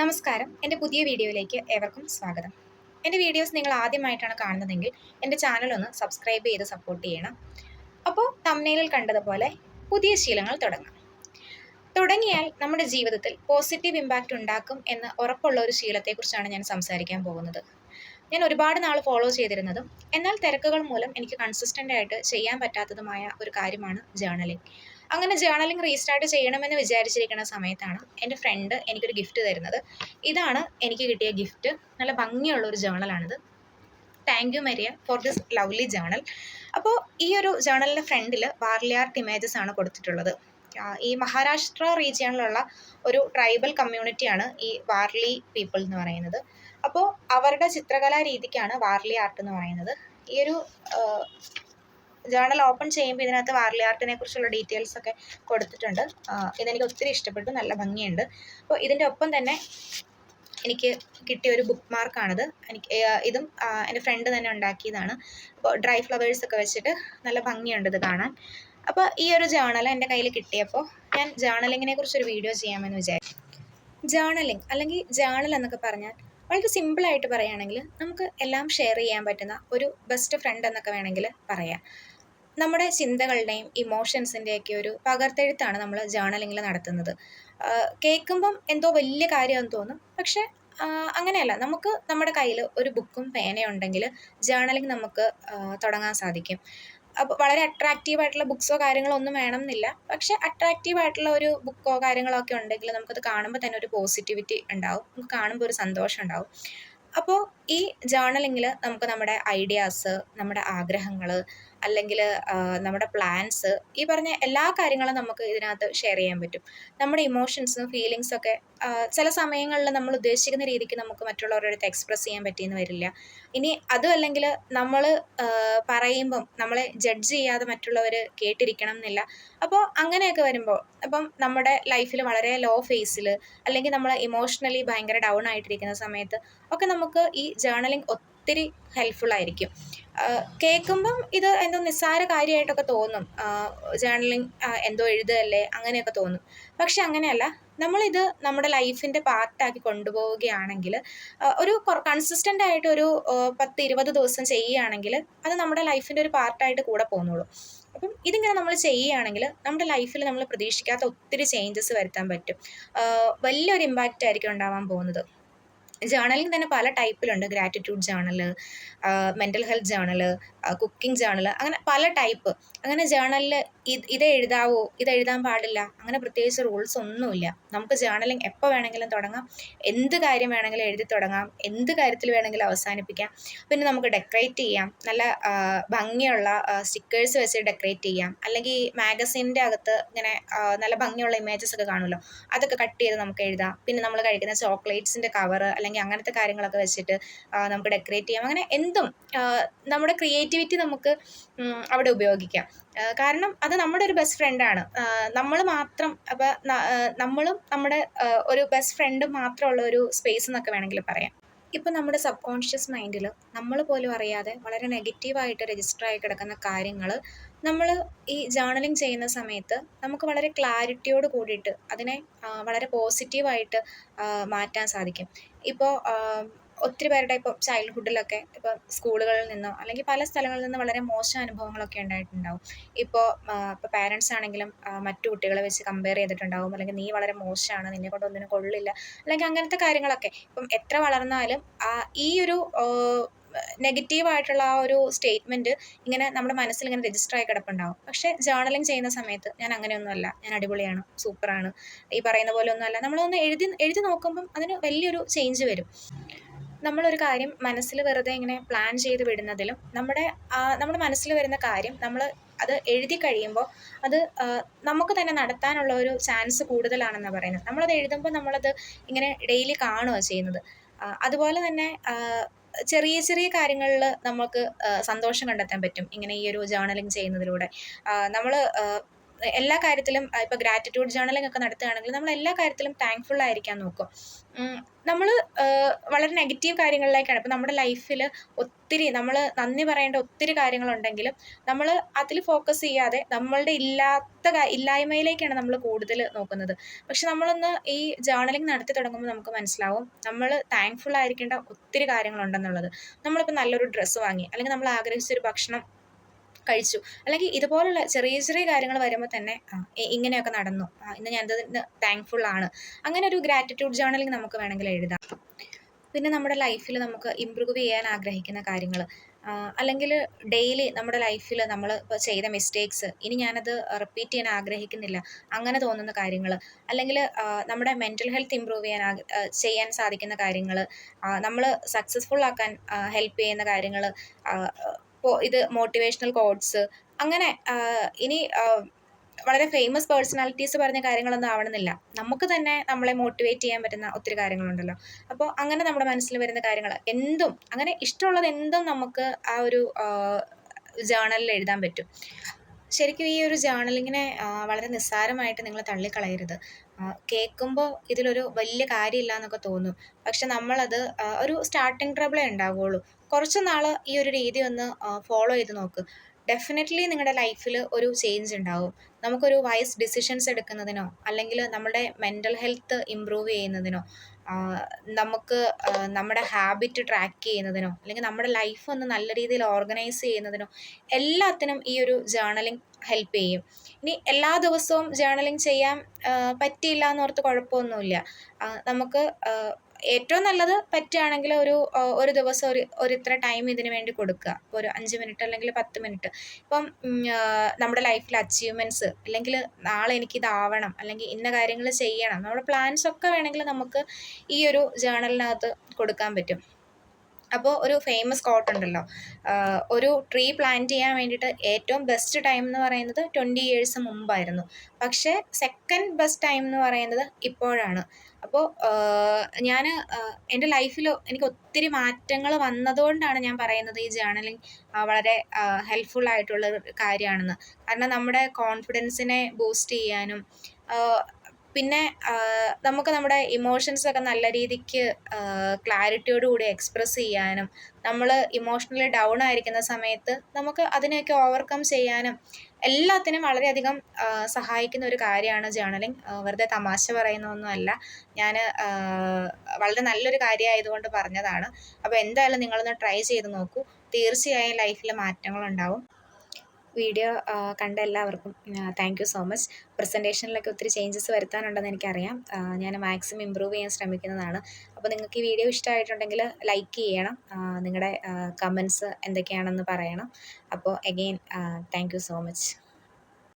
നമസ്കാരം. എന്റെ പുതിയ വീഡിയോയിലേക്ക് ഏവർക്കും സ്വാഗതം. എന്റെ വീഡിയോസ് നിങ്ങൾ ആദ്യമായിട്ടാണ് കാണുന്നതെങ്കിൽ എന്റെ ചാനൽ ഒന്ന് സബ്സ്ക്രൈബ് ചെയ്ത് സപ്പോർട്ട് ചെയ്യണം. അപ്പോൾ തമ്മനയിലിൽ കണ്ടതുപോലെ പുതിയ ശീലങ്ങൾ തുടങ്ങാം. തുടങ്ങിയാൽ നമ്മുടെ ജീവിതത്തിൽ പോസിറ്റീവ് ഇമ്പാക്റ്റ് ഉണ്ടാക്കും എന്ന് ഉറപ്പുള്ള ഒരു ശീലത്തെക്കുറിച്ചാണ് ഞാൻ സംസാരിക്കാൻ പോകുന്നത്. ഞാൻ ഒരുപാട് നാൾ ഫോളോ ചെയ്തിരുന്നതും എന്നാൽ തിരക്കുകൾ മൂലം എനിക്ക് കൺസിസ്റ്റന്റ് ആയിട്ട് ചെയ്യാൻ പറ്റാത്തതുമായ ഒരു കാര്യമാണ് ജേർണലിംഗ് അങ്ങനെ ജേർണലിംഗ് റീസ്റ്റാർട്ട് ചെയ്യണമെന്ന് വിചാരിച്ചിരിക്കുന്ന സമയത്താണ് എന്റെ ഫ്രണ്ട് എനിക്കൊരു ഗിഫ്റ്റ് തരുന്നത്. ഇതാണ് എനിക്ക് കിട്ടിയ ഗിഫ്റ്റ് നല്ല ഭംഗിയുള്ള ഒരു ജേണലാണിത് thank you Maria for this lovely journal അപ്പോൾ ഈ ഒരു ജേണലിന്റെ ഫ്രണ്ടിൽ വാർലി ആർട്ട് ഇമേജസ് ആണ് കൊടുത്തിട്ടുള്ളത്. ഈ മഹാരാഷ്ട്ര റീജിയണിലുള്ള ഒരു ട്രൈബൽ കമ്മ്യൂണിറ്റിയാണ് ഈ വാർലി പീപ്പിൾ എന്ന് പറയുന്നത്. അപ്പോൾ അവരുടെ ചിത്രകലാ രീതിക്കാണ് വാർലി ആർട്ട് എന്ന് പറയുന്നത്. ഈ ഒരു ജേർണൽ ഓപ്പൺ ചെയ്യുമ്പോൾ ഇതിനകത്ത് വാർലി ആർട്ടിനെ കുറിച്ചുള്ള ഡീറ്റെയിൽസ് ഒക്കെ കൊടുത്തിട്ടുണ്ട്. ഇതെനിക്ക് ഒത്തിരി ഇഷ്ടപ്പെട്ടു. നല്ല ഭംഗിയുണ്ട്. അപ്പോൾ ഇതിന്റെ ഒപ്പം തന്നെ എനിക്ക് കിട്ടിയ ഒരു ബുക്ക് മാർക്കാണിത് എനിക്ക് ഇതും എന്റെ ഫ്രണ്ട് തന്നെ ഉണ്ടാക്കിയതാണ്. അപ്പോൾ ഡ്രൈ ഫ്ലവേഴ്സ് ഒക്കെ വെച്ചിട്ട് നല്ല ഭംഗിയുണ്ട് ഇത് കാണാൻ. അപ്പോൾ ഈ ഒരു ജേണൽ എന്റെ കയ്യിൽ കിട്ടിയപ്പോൾ ഞാൻ ജേണലിങ്ങിനെ കുറിച്ചൊരു വീഡിയോ ചെയ്യാമെന്ന് വിചാരിച്ചു. ജേണലിംഗ് അല്ലെങ്കിൽ ജേണൽ എന്നൊക്കെ പറഞ്ഞാൽ വളരെ സിമ്പിളായിട്ട് പറയുകയാണെങ്കിൽ നമുക്ക് എല്ലാം ഷെയർ ചെയ്യാൻ പറ്റുന്ന ഒരു ബെസ്റ്റ് ഫ്രണ്ട് എന്നൊക്കെ വേണമെങ്കിൽ പറയാം. നമ്മുടെ ചിന്തകളുടെയും ഇമോഷൻസിന്റെയൊക്കെ ഒരു പകർത്തെഴുത്താണ് നമ്മൾ ജേണലിങ്ങിൽ നടത്തുന്നത്. കേൾക്കുമ്പം എന്തോ വലിയ കാര്യമെന്ന് തോന്നും. പക്ഷേ അങ്ങനെയല്ല. നമുക്ക് നമ്മുടെ കയ്യിൽ ഒരു ബുക്കും പേനയും ഉണ്ടെങ്കിൽ ജേർണലിംഗ് നമുക്ക് തുടങ്ങാൻ സാധിക്കും. അപ്പോൾ വളരെ അട്രാക്റ്റീവ് ആയിട്ടുള്ള ബുക്സോ കാര്യങ്ങളോ ഒന്നും വേണമെന്നില്ല. പക്ഷേ അട്രാക്റ്റീവ് ആയിട്ടുള്ള ഒരു ബുക്കോ കാര്യങ്ങളോ ഒക്കെ ഉണ്ടെങ്കിൽ നമുക്കത് കാണുമ്പോൾ തന്നെ ഒരു പോസിറ്റിവിറ്റി ഉണ്ടാവും. നമുക്ക് കാണുമ്പോൾ ഒരു സന്തോഷം ഉണ്ടാവും. അപ്പോൾ ഈ ജേർണലിങ്ങിൽ നമുക്ക് നമ്മുടെ ഐഡിയാസ് നമ്മുടെ ആഗ്രഹങ്ങൾ അല്ലെങ്കിൽ നമ്മുടെ പ്ലാൻസ് ഈ പറഞ്ഞ എല്ലാ കാര്യങ്ങളും നമുക്ക് ഇതിനകത്ത് ഷെയർ ചെയ്യാൻ പറ്റും. നമ്മുടെ ഇമോഷൻസും ഫീലിങ്സും ഒക്കെ ചില സമയങ്ങളിൽ നമ്മൾ ഉദ്ദേശിക്കുന്ന രീതിക്ക് നമുക്ക് മറ്റുള്ളവരുടെ അടുത്ത് എക്സ്പ്രസ് ചെയ്യാൻ പറ്റിയെന്ന് വരില്ല. ഇനി അതും അല്ലെങ്കിൽ നമ്മൾ പറയുമ്പം നമ്മളെ ജഡ്ജ് ചെയ്യാതെ മറ്റുള്ളവർ കേട്ടിരിക്കണം എന്നില്ല. അപ്പോൾ അങ്ങനെയൊക്കെ വരുമ്പോൾ അപ്പം നമ്മുടെ ലൈഫിൽ വളരെ ലോ ഫേസിൽ അല്ലെങ്കിൽ നമ്മൾ ഇമോഷണലി ഭയങ്കര ഡൗൺ ആയിട്ടിരിക്കുന്ന സമയത്ത് ഒക്കെ നമുക്ക് ഈ ജേർണലിംഗ് ഒത്തിരി ഹെൽപ്ഫുൾ ആയിരിക്കും. കേൾക്കുമ്പം ഇത് എന്തോ നിസ്സാര കാര്യമായിട്ടൊക്കെ തോന്നും. ജേർണലിംഗ് എന്തോ എഴുതല്ലേ അങ്ങനെയൊക്കെ തോന്നും. പക്ഷെ അങ്ങനെയല്ല. നമ്മളിത് നമ്മുടെ ലൈഫിന്റെ പാർട്ടാക്കി കൊണ്ടുപോവുകയാണെങ്കിൽ ഒരു കൺസിസ്റ്റന്റ് ആയിട്ട് ഒരു പത്ത് ഇരുപത് ദിവസം ചെയ്യുകയാണെങ്കിൽ അത് നമ്മുടെ ലൈഫിന്റെ ഒരു പാർട്ടായിട്ട് കൂടെ പോകുന്നുള്ളൂ അപ്പം ഇതിങ്ങനെ നമ്മൾ ചെയ്യുകയാണെങ്കിൽ നമ്മുടെ ലൈഫിൽ നമ്മൾ പ്രതീക്ഷിക്കാത്ത ഒത്തിരി ചേഞ്ചസ് വരുത്താൻ പറ്റും. വലിയൊരു ഇമ്പാക്റ്റ് ആയിരിക്കും ഉണ്ടാവാൻ പോകുന്നത്. ജേർണലിംഗ് തന്നെ പല ടൈപ്പിലുണ്ട്. Gratitude journal mental health journal cooking journal അങ്ങനെ പല ടൈപ്പ്. അങ്ങനെ ജേണലിൽ ഇത് ഇത് എഴുതാവോ ഇത് എഴുതാൻ പാടില്ല അങ്ങനെ പ്രത്യേകിച്ച് റൂൾസ് ഒന്നുമില്ല. നമുക്ക് ജേർണലിംഗ് എപ്പോൾ വേണമെങ്കിലും തുടങ്ങാം. എന്ത് കാര്യം വേണമെങ്കിലും എഴുതി തുടങ്ങാം. എന്ത് കാര്യത്തിൽ വേണമെങ്കിലും അവസാനിപ്പിക്കാം. പിന്നെ നമുക്ക് ഡെക്കറേറ്റ് ചെയ്യാം. നല്ല ഭംഗിയുള്ള സ്റ്റിക്കേഴ്സ് വെച്ച് ഡെക്കറേറ്റ് ചെയ്യാം. അല്ലെങ്കിൽ മാഗസീനിന്റെ അകത്ത് ഇങ്ങനെ നല്ല ഭംഗിയുള്ള ഇമേജസ് ഒക്കെ കാണുമല്ലോ. അതൊക്കെ കട്ട് ചെയ്ത് നമുക്ക് എഴുതാം. പിന്നെ നമ്മൾ കഴിക്കുന്ന ചോക്ലേറ്റ്സിന്റെ കവർ അല്ലെങ്കിൽ അങ്ങനത്തെ കാര്യങ്ങളൊക്കെ വെച്ചിട്ട് നമുക്ക് ഡെക്കറേറ്റ് ചെയ്യാം. അങ്ങനെ എന്തും നമ്മുടെ ക്രിയേറ്റിവിറ്റി നമുക്ക് അവിടെ ഉപയോഗിക്കാം. കാരണം അത് നമ്മുടെ ഒരു ബെസ്റ്റ് ഫ്രണ്ടാണ് നമ്മൾ മാത്രം അപ്പോൾ നമ്മളും നമ്മുടെ ഒരു ബെസ്റ്റ് ഫ്രണ്ട് മാത്രമുള്ള ഒരു സ്പേസ് എന്നൊക്കെ വേണമെങ്കിൽ പറയാം. ഇപ്പം നമ്മുടെ സബ് കോൺഷ്യസ് മൈൻഡിൽ നമ്മൾ പോലും അറിയാതെ വളരെ നെഗറ്റീവായിട്ട് രജിസ്റ്റർ ആയി കിടക്കുന്ന കാര്യങ്ങൾ നമ്മൾ ഈ ജേർണലിംഗ് ചെയ്യുന്ന സമയത്ത് നമുക്ക് വളരെ ക്ലാരിറ്റിയോട് കൂടിയിട്ട് അതിനെ വളരെ പോസിറ്റീവായിട്ട് മാറ്റാൻ സാധിക്കും. ഇപ്പോൾ ഒത്തിരി പേരുടെ ഇപ്പോൾ ചൈൽഡ്ഹുഡിലൊക്കെ ഇപ്പോൾ സ്കൂളുകളിൽ നിന്നോ അല്ലെങ്കിൽ പല സ്ഥലങ്ങളിൽ നിന്ന് വളരെ മോശം അനുഭവങ്ങളൊക്കെ ഉണ്ടായിട്ടുണ്ടാവും. ഇപ്പോൾ ഇപ്പോൾ പാരൻസ് ആണെങ്കിലും മറ്റു കുട്ടികളെ വെച്ച് കമ്പയർ ചെയ്തിട്ടുണ്ടാവും. അല്ലെങ്കിൽ നീ വളരെ മോശമാണ് നിന്നെ കൊണ്ട് ഒന്നിനും കൊള്ളില്ല. അല്ലെങ്കിൽ അങ്ങനത്തെ കാര്യങ്ങളൊക്കെ. ഇപ്പം എത്ര വളർന്നാലും ഈ ഒരു നെഗറ്റീവായിട്ടുള്ള ആ ഒരു സ്റ്റേറ്റ്മെന്റ് ഇങ്ങനെ നമ്മുടെ മനസ്സിൽ ഇങ്ങനെ രജിസ്റ്റർ ആയി കിടപ്പുണ്ടാവും. പക്ഷേ ജേർണലിംഗ് ചെയ്യുന്ന സമയത്ത് ഞാൻ അങ്ങനെയൊന്നുമല്ല. ഞാൻ അടിപൊളിയാണ്. സൂപ്പറാണ്. ഈ പറയുന്ന പോലെ ഒന്നുമല്ല. നമ്മളൊന്ന് എഴുതി എഴുതി നോക്കുമ്പം അതിന് വലിയൊരു ചേഞ്ച് വരും. നമ്മളൊരു കാര്യം മനസ്സിൽ വെറുതെ ഇങ്ങനെ പ്ലാൻ ചെയ്ത് വിടുന്നതിലും നമ്മുടെ നമ്മുടെ മനസ്സിൽ വരുന്ന കാര്യം നമ്മൾ അത് എഴുതി കഴിയുമ്പോൾ അത് നമുക്ക് തന്നെ നടത്താനുള്ള ഒരു ചാൻസ് കൂടുതലാണെന്നാണ് പറയുന്നത്. നമ്മളത് എഴുതുമ്പോൾ നമ്മളത് ഇങ്ങനെ ഡെയിലി കാണുകയാണ് ചെയ്യുന്നത്. അതുപോലെ തന്നെ ചെറിയ ചെറിയ കാര്യങ്ങളിൽ നമുക്ക് സന്തോഷം കണ്ടെത്താൻ പറ്റും. ഇങ്ങനെ ഈ ഒരു ജേർണലിംഗ് ചെയ്യുന്നതിലൂടെ. നമ്മൾ എല്ലാ കാര്യത്തിലും ഇപ്പോൾ ഗ്രാറ്റിറ്റ്യൂഡ് ജേർണലിംഗ് ഒക്കെ നടത്തുകയാണെങ്കിൽ നമ്മൾ എല്ലാ കാര്യത്തിലും താങ്ക്ഫുൾ ആയിരിക്കാൻ നോക്കും. നമ്മൾ വളരെ നെഗറ്റീവ് കാര്യങ്ങളിലേക്കാണ്. ഇപ്പം നമ്മുടെ ലൈഫിൽ ഒത്തിരി നമ്മൾ നന്ദി പറയേണ്ട ഒത്തിരി കാര്യങ്ങളുണ്ടെങ്കിലും നമ്മൾ അതിൽ ഫോക്കസ് ചെയ്യാതെ നമ്മളുടെ ഇല്ലാത്ത ഇല്ലായ്മയിലേക്കാണ് നമ്മൾ കൂടുതൽ നോക്കുന്നത്. പക്ഷെ നമ്മളൊന്ന് ഈ ജേർണലിംഗ് നടത്തി തുടങ്ങുമ്പോൾ നമുക്ക് മനസ്സിലാവും നമ്മൾ താങ്ക്ഫുൾ ആയിരിക്കേണ്ട ഒത്തിരി കാര്യങ്ങളുണ്ടെന്നുള്ളത്. നമ്മളിപ്പോൾ നല്ലൊരു ഡ്രസ്സ് വാങ്ങി അല്ലെങ്കിൽ നമ്മൾ ആഗ്രഹിച്ചൊരു ഭക്ഷണം കഴിച്ചു. അല്ലെങ്കിൽ ഇതുപോലുള്ള ചെറിയ ചെറിയ കാര്യങ്ങൾ വരുമ്പോൾ തന്നെ ഇങ്ങനെയൊക്കെ നടന്നു. ഇന്ന് ഞാൻ താങ്ക്ഫുൾ ആണ്. അങ്ങനെ ഒരു ഗ്രാറ്റിറ്റ്യൂഡ് ജേണലിംഗ് നമുക്ക് വേണമെങ്കിൽ എഴുതാം. പിന്നെ നമ്മുടെ ലൈഫിൽ നമുക്ക് ഇമ്പ്രൂവ് ചെയ്യാൻ ആഗ്രഹിക്കുന്ന കാര്യങ്ങൾ അല്ലെങ്കിൽ ഡെയിലി നമ്മുടെ ലൈഫിൽ നമ്മൾ ഇപ്പോൾ ചെയ്ത മിസ്റ്റേക്സ് ഇനി ഞാനത് റിപ്പീറ്റ് ചെയ്യാൻ ആഗ്രഹിക്കുന്നില്ല. അങ്ങനെ തോന്നുന്ന കാര്യങ്ങൾ അല്ലെങ്കിൽ നമ്മുടെ മെന്റൽ ഹെൽത്ത് ഇമ്പ്രൂവ് ചെയ്യാൻ ചെയ്യാൻ സാധിക്കുന്ന കാര്യങ്ങൾ നമ്മൾ സക്സസ്ഫുൾ ആക്കാൻ ഹെൽപ്പ് ചെയ്യുന്ന കാര്യങ്ങൾ ഇപ്പോൾ ഇത് മോട്ടിവേഷണൽ കോഡ്സ് അങ്ങനെ ഇനി വളരെ ഫേമസ് പേഴ്സണാലിറ്റീസ് പറഞ്ഞ കാര്യങ്ങളൊന്നും ആവണമെന്നില്ല. നമുക്ക് തന്നെ നമ്മളെ മോട്ടിവേറ്റ് ചെയ്യാൻ പറ്റുന്ന ഒത്തിരി കാര്യങ്ങളുണ്ടല്ലോ. അപ്പോൾ അങ്ങനെ നമ്മുടെ മനസ്സിൽ വരുന്ന കാര്യങ്ങൾ എന്തും അങ്ങനെ ഇഷ്ടമുള്ളത് എന്തും നമുക്ക് ആ ഒരു ജേണലിൽ എഴുതാൻ പറ്റും. ശരിക്കും ഈ ഒരു ജേണലിങ്ങിനെ വളരെ നിസ്സാരമായിട്ട് നിങ്ങൾ തള്ളിക്കളയരുത്. കേൾക്കുമ്പോൾ ഇതിലൊരു വലിയ കാര്യമില്ല എന്നൊക്കെ തോന്നും. പക്ഷെ നമ്മളത് ഒരു സ്റ്റാർട്ടിങ് ട്രബിളേ ഉണ്ടാവുകയുള്ളൂ കുറച്ച് നാൾ ഈ ഒരു രീതി ഒന്ന് ഫോളോ ചെയ്ത് നോക്ക്. ഡെഫിനറ്റ്ലി നിങ്ങളുടെ ലൈഫിൽ ഒരു ചേഞ്ച് ഉണ്ടാവും നമുക്കൊരു വൈസ് ഡിസിഷൻസ് എടുക്കുന്നതിനോ അല്ലെങ്കിൽ നമ്മുടെ മെന്റൽ ഹെൽത്ത് ഇമ്പ്രൂവ് ചെയ്യുന്നതിനോ നമുക്ക് നമ്മുടെ ഹാബിറ്റ് ട്രാക്ക് ചെയ്യുന്നതിനോ അല്ലെങ്കിൽ നമ്മുടെ ലൈഫ് ഒന്ന് നല്ല രീതിയിൽ ഓർഗനൈസ് ചെയ്യുന്നതിനോ എല്ലാത്തിനും ഈ ഒരു ജേർണലിംഗ് ഹെൽപ്പ് ചെയ്യും. ഇനി എല്ലാ ദിവസവും ജേർണലിംഗ് ചെയ്യാൻ പറ്റിയില്ല എന്നോർത്ത് കുഴപ്പമൊന്നുമില്ല. നമുക്ക് ഏറ്റവും നല്ലത് പറ്റുകയാണെങ്കിൽ ഒരു ഒരു ദിവസം ഒരു ഒരു ഇത്ര ടൈം ഇതിന് വേണ്ടി കൊടുക്കുക. ഇപ്പോൾ ഒരു അഞ്ച് മിനിറ്റ് അല്ലെങ്കിൽ പത്ത് മിനിറ്റ് ഇപ്പം നമ്മുടെ ലൈഫിൽ അച്ചീവ്മെന്റ്സ് അല്ലെങ്കിൽ നാളെ എനിക്കിതാവണം അല്ലെങ്കിൽ ഇന്ന കാര്യങ്ങൾ ചെയ്യണം നമ്മുടെ പ്ലാൻസ് ഒക്കെ വേണമെങ്കിൽ നമുക്ക് ഈ ഒരു ജേണലിനകത്ത് കൊടുക്കാൻ പറ്റും. അപ്പോൾ ഒരു ഫേമസ് കോട്ട് ഉണ്ടല്ലോ. ഒരു ട്രീ പ്ലാന്റ് ചെയ്യാൻ വേണ്ടിയിട്ട് ഏറ്റവും ബെസ്റ്റ് ടൈം എന്ന് പറയുന്നത് ട്വന്റി ഇയേഴ്സ് മുമ്പായിരുന്നു. പക്ഷേ സെക്കൻഡ് ബെസ്റ്റ് ടൈം എന്ന് പറയുന്നത് ഇപ്പോഴാണ്. അപ്പോൾ ഞാൻ എന്റെ ലൈഫിൽ എനിക്ക് ഒത്തിരി മാറ്റങ്ങൾ വന്നതുകൊണ്ടാണ് ഞാൻ പറയുന്നത് ഈ ജേർണലിംഗ് വളരെ ഹെൽപ്ഫുൾ ആയിട്ടുള്ള കാര്യമാണെന്ന്. കാരണം നമ്മുടെ കോൺഫിഡൻസിനെ ബൂസ്റ്റ് ചെയ്യാനും പിന്നെ നമുക്ക് നമ്മുടെ ഇമോഷൻസ് ഒക്കെ നല്ല രീതിക്ക് ക്ലാരിറ്റിയോട് കൂടി എക്സ്പ്രസ് ചെയ്യാനും നമ്മൾ ഇമോഷണലി ഡൗൺ ആയിരിക്കുന്ന സമയത്ത് നമുക്ക് അതിനെയൊക്കെ ഓവർകം ചെയ്യാനും എല്ലാത്തിനും വളരെയധികം സഹായിക്കുന്ന ഒരു കാര്യമാണ് ജേണലിങ് വെറുതെ തമാശ പറയുന്നൊന്നുമല്ല ഞാൻ വളരെ നല്ലൊരു കാര്യമായതുകൊണ്ട് പറഞ്ഞതാണ്. അപ്പോൾ എന്തായാലും നിങ്ങളൊന്ന് ട്രൈ ചെയ്ത് നോക്കൂ. തീർച്ചയായും ലൈഫിൽ മാറ്റങ്ങളുണ്ടാവും. വീഡിയോ കണ്ട എല്ലാവർക്കും താങ്ക് യു സോ മച്ച് പ്രസന്റേഷനിലൊക്കെ ഒത്തിരി ചേഞ്ചസ് വരുത്താനുണ്ടെന്ന് എനിക്കറിയാം. ഞാൻ മാക്സിമം ഇമ്പ്രൂവ് ചെയ്യാൻ ശ്രമിക്കുന്നതാണ്. അപ്പോൾ നിങ്ങൾക്ക് ഈ വീഡിയോ ഇഷ്ടമായിട്ടുണ്ടെങ്കിൽ ലൈക്ക് ചെയ്യണം. നിങ്ങളുടെ കമൻസ് എന്തൊക്കെയാണെന്ന് പറയണം. അപ്പോൾ again thank you so much